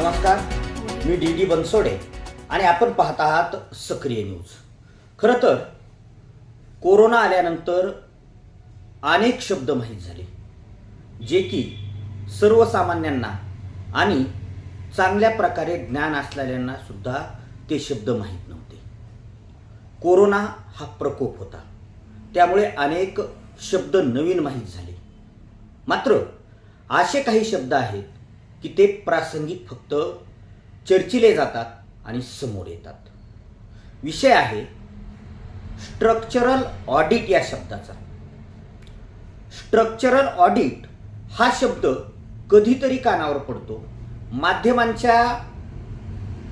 नमस्कार. मी D D Bansode आणि आपण पाहत आहात सक्रिय न्यूज. खरं तर कोरोना आल्यानंतर अनेक शब्द माहीत झाले जे की सर्वसामान्यांना आणि चांगल्या प्रकारे ज्ञान असलेल्यांना सुद्धा ते शब्द माहीत नव्हते. कोरोना हा प्रकोप होता. त्यामुळे अनेक शब्द नवीन माहीत झाले. मात्र असे काही शब्द आहेत की ते प्रासंगिक फक्त चर्चिले जातात आणि समोर येतात. विषय आहे स्ट्रक्चरल ऑडिट या शब्दाचा. स्ट्रक्चरल ऑडिट हा शब्द कधीतरी कानावर पडतो. माध्यमांच्या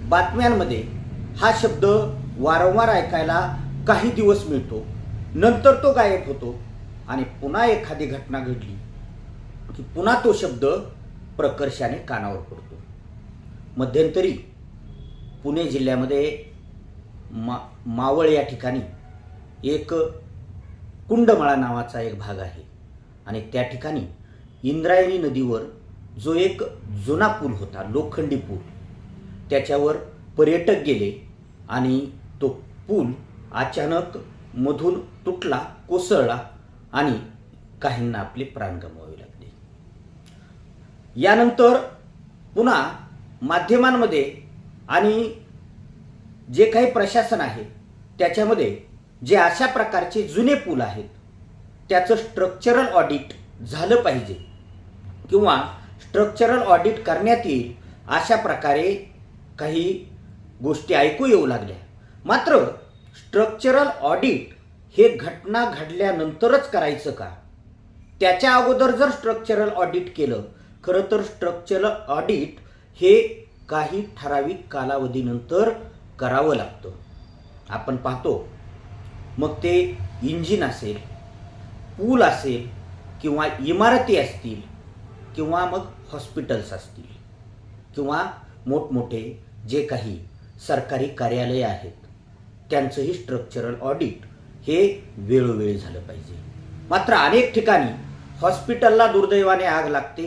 बातम्यांमध्ये हा शब्द वारंवार ऐकायला काही दिवस मिळतो. नंतर तो गायब होतो आणि पुन्हा एखादी घटना घडली की पुन्हा तो शब्द प्रकर्षाने कानावर पडतो. मध्यंतरी पुणे जिल्ह्यामध्ये मा मावळ या ठिकाणी एक कुंडमळा नावाचा एक भाग आहे. आणि त्या ठिकाणी इंद्रायणी नदीवर जो एक जुना पूल होता लोखंडी पूल त्याच्यावर पर्यटक गेले आणि तो पूल अचानक मधून तुटला कोसळला आणि काहींना आपले प्राण गमवावे लागले. यानंतर पुन्हा माध्यमांमध्ये आणि जे काही प्रशासन आहे त्याच्यामध्ये जे अशा प्रकारचे जुने पूल आहेत त्याचं स्ट्रक्चरल ऑडिट झालं पाहिजे. किंवा स्ट्रक्चरल ऑडिट करण्यात येईल अशा प्रकारे काही गोष्टी ऐकू येऊ लागल्या. मात्र स्ट्रक्चरल ऑडिट हे घटना घडल्यानंतरच करायचं का? त्याच्या अगोदर जर स्ट्रक्चरल ऑडिट केलं खरं तर स्ट्रक्चरल ऑडिट हे काही ठराविक कालावधीनंतर करावं लागतं. आपण पाहतो मग ते इंजिन असेल पूल असेल किंवा इमारती असतील किंवा मग हॉस्पिटल्स असतील किंवा मोठमोठे जे काही सरकारी कार्यालय आहेत त्यांचंही स्ट्रक्चरल ऑडिट हे वेळोवेळी झालं पाहिजे. मात्र अनेक ठिकाणी हॉस्पिटलला दुर्दैवाने आग लागते.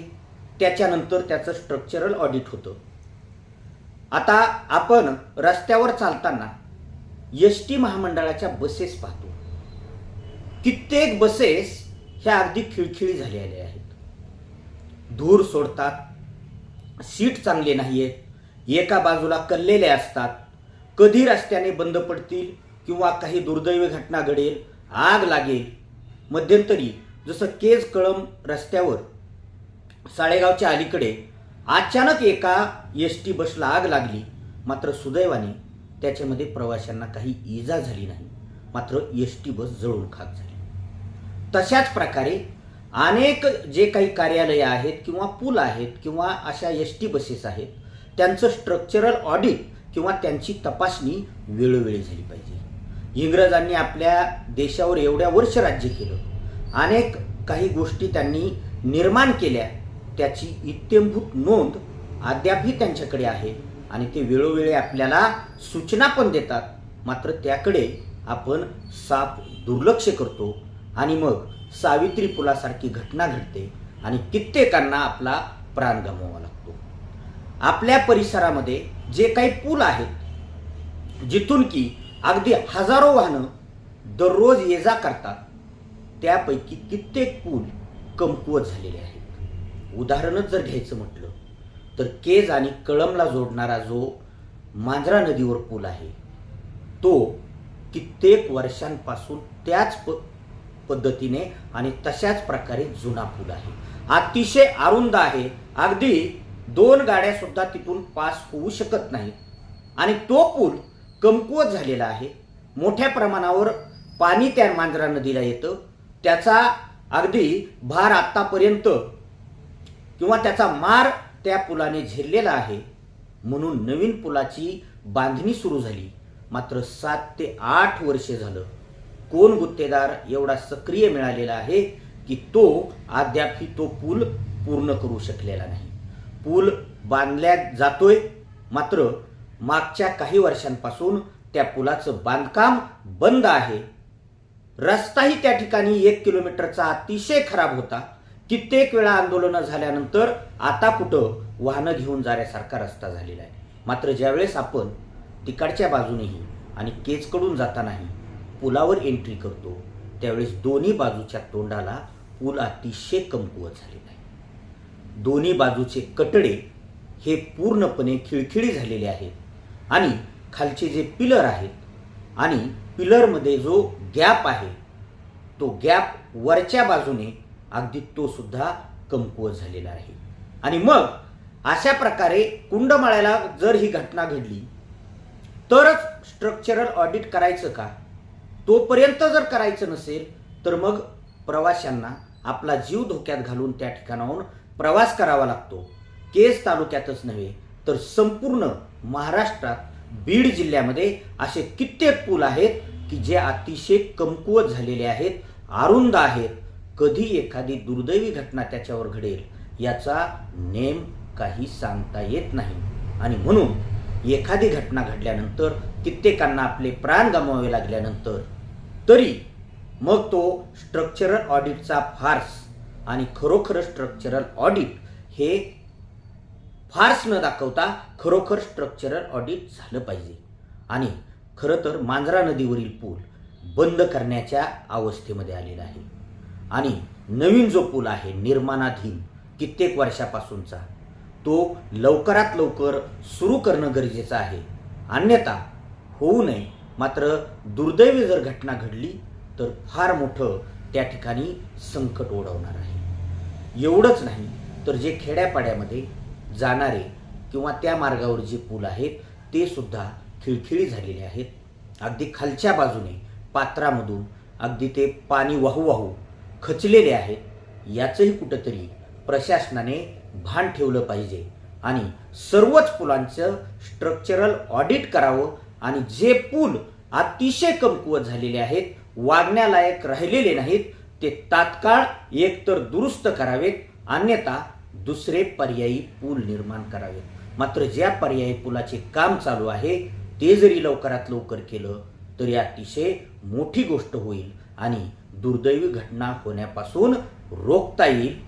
त्याच्यानंतर त्याचं स्ट्रक्चरल ऑडिट होतं. आता आपण रस्त्यावर चालताना एस टी महामंडळाच्या बसेस पाहतो. कित्येक बसेस ह्या अगदी खिळखिळी झालेल्या आहेत. धूर सोडतात सीट चांगले नाही आहेत एका बाजूला कल्लेले असतात कधी रस्त्याने बंद पडतील किंवा काही दुर्दैवी घटना घडेल आग लागेल मध्यंतरी जसं केज कळम रस्त्यावर साळेगावच्या अलीकडे अचानक एका एस टी बसला आग लागली. मात्र सुदैवाने त्याच्यामध्ये प्रवाशांना काही इजा झाली नाही. मात्र एस टी बस जळून खाक झाली. तशाच प्रकारे अनेक जे काही कार्यालयं आहेत किंवा पूल आहेत किंवा अशा एस टी बसेस आहेत त्यांचं स्ट्रक्चरल ऑडिट किंवा त्यांची तपासणी वेळोवेळी झाली पाहिजे. इंग्रजांनी आपल्या देशावर एवढ्या वर्ष राज्य केलं. अनेक काही गोष्टी त्यांनी निर्माण केल्या. त्याची इत्यंभूत नोंद अद्यापही त्यांच्याकडे आहे आणि ते वेळोवेळी आपल्याला सूचना पण देतात. मात्र त्याकडे आपण साप दुर्लक्ष करतो आणि मग सावित्री पुलासारखी घटना घडते आणि कित्येकांना आपला प्राण गमवावा लागतो. आपल्या परिसरामध्ये जे काही पूल आहेत जिथून की अगदी हजारो वाहनं दररोज ये जा करतात त्यापैकी कित्येक पूल कमकुवत झालेले आहेत. उदाहरणच जर घ्यायचं म्हटलं तर केज आणि कळमला जोडणारा जो मांजरा नदीवर पूल आहे तो कित्येक वर्षांपासून त्याच प पद्धतीने आणि तशाच प्रकारे जुना पूल आहे. अतिशय अरुंद आहे. अगदी दोन गाड्या सुद्धा तिथून पास होऊ शकत नाहीत. आणि तो पूल कमकुवत झालेला आहे. मोठ्या प्रमाणावर पाणी त्या मांजरा नदीला येतं. त्याचा अगदी भार आत्तापर्यंत किंवा त्याचा मार त्या पुलाने झेललेला आहे म्हणून नवीन पुलाची बांधणी सुरू झाली. मात्र सात ते आठ वर्षे झालं. कोण गुत्तेदार एवढा सक्रिय मिळालेला आहे की तो अद्यापही तो पूल पूर्ण करू शकलेला नाही. पूल बांधल्या जातोय मात्र मागच्या काही वर्षांपासून त्या पुलाचं बांधकाम बंद आहे. रस्ताही त्या ठिकाणी एक किलोमीटरचा अतिशय खराब होता. कित्येक वेळा आंदोलनं झाल्यानंतर आता कुठं वाहनं घेऊन जाण्यासारखा रस्ता झालेला आहे. मात्र ज्यावेळेस आपण तिकडच्या बाजूनेही आणि केजकडून जातानाही पुलावर एंट्री करतो त्यावेळेस दोन्ही बाजूच्या तोंडाला पूल अतिशय कमकुवत झालेला आहे. दोन्ही बाजूचे कटडे हे पूर्णपणे खिळखिळी झालेले आहेत आणि खालचे जे पिलर आहेत आणि पिलरमध्ये जो गॅप आहे तो गॅप वरच्या बाजूने अगदी तो सुद्धा कमकुवत झालेला आहे आणि मग अशा प्रकारे कुंडमाळ्याला जर ही घटना घडली तरच स्ट्रक्चरल ऑडिट करायचं का? तोपर्यंत जर करायचं नसेल तर मग प्रवाशांना आपला जीव धोक्यात घालून त्या ठिकाणाहून प्रवास करावा लागतो. केस तालुक्यातच नव्हे तर संपूर्ण महाराष्ट्रात बीड जिल्ह्यामध्ये असे कित्येक पूल आहेत की जे अतिशय कमकुवत झालेले आहेत अरुंद आहेत कधी एखादी दुर्दैवी घटना त्याच्यावर घडेल याचा नेम काही सांगता येत नाही. आणि म्हणून एखादी घटना घडल्यानंतर कित्येकांना आपले प्राण गमावे लागल्यानंतर तरी मग तो स्ट्रक्चरल ऑडिटचा फार्स आणि खरोखर स्ट्रक्चरल ऑडिट हे फार्स न दाखवता खरोखर स्ट्रक्चरल ऑडिट झालं पाहिजे. आणि खरं तर मांजरा नदीवरील पूल बंद करण्याच्या अवस्थेमध्ये आलेला आहे. आणि नवीन जो पूल आहे निर्माणाधीन कित्येक वर्षापासूनचा तो लवकरात लवकर सुरू करणं गरजेचं आहे. अन्यथा होऊ नये. मात्र दुर्दैवी जर घटना घडली तर फार मोठं त्या ठिकाणी संकट ओढवणार आहे. एवढंच नाही तर जे खेड्यापाड्यामध्ये जाणारे किंवा त्या मार्गावर जे पूल आहेत ते सुद्धा खिळखिळी झालेले आहेत. अगदी खालच्या बाजूने पात्रामधून अगदी ते पाणी वाहू वाहू खचलेले आहेत याचंही कुठंतरी प्रशासनाने भान ठेवलं पाहिजे आणि सर्वच पुलांचं स्ट्रक्चरल ऑडिट करावं आणि जे पूल अतिशय कमकुवत झालेले आहेत वागण्यालायक राहिलेले नाहीत ते तात्काळ एकतर दुरुस्त करावेत अन्यथा दुसरे पर्यायी पूल निर्माण करावेत. मात्र ज्या पर्यायी पुलाचे काम चालू आहे ते जरी लवकरात लवकर केलं तरी अतिशय मोठी गोष्ट होईल आणि दुर्दैवी घटना होण्यापासून रोखता येईल.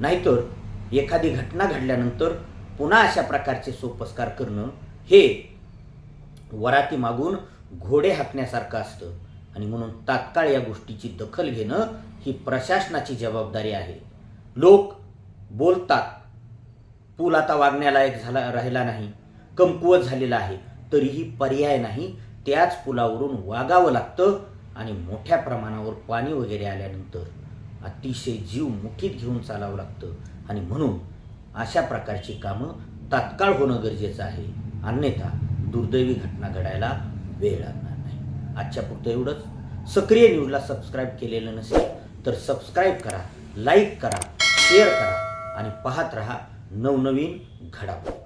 नाहीतर एखादी घटना घडल्यानंतर पुन्हा अशा प्रकारचे सोपस्कार करणं हे वराती मागून घोडे हाकण्यासारखं असतं. आणि म्हणून तात्काळ या गोष्टीची दखल घेणं ही प्रशासनाची जबाबदारी आहे. लोक बोलतात पूल आता वागण्यालायक झाला राहिला नाही. कमकुवत झालेला आहे. तरीही पर्याय नाही. त्याच पुलावरून वागावं लागतं. आणि मोठ्या प्रमाणावर पाणी वगैरे आल्यानंतर अतिशय जीव मुठीत घेऊन चालावं लागतं. आणि म्हणून अशा प्रकारची कामं तात्काळ होणं गरजेचं आहे. अन्यथा दुर्दैवी घटना घडायला वेळ लागणार नाही. आजच्या पुरतं एवढंच. सक्रिय न्यूजला सबस्क्राईब केलेलं नसेल तर सबस्क्राईब करा लाईक करा शेअर करा आणि पाहत रहा नवनवीन घडामोडी.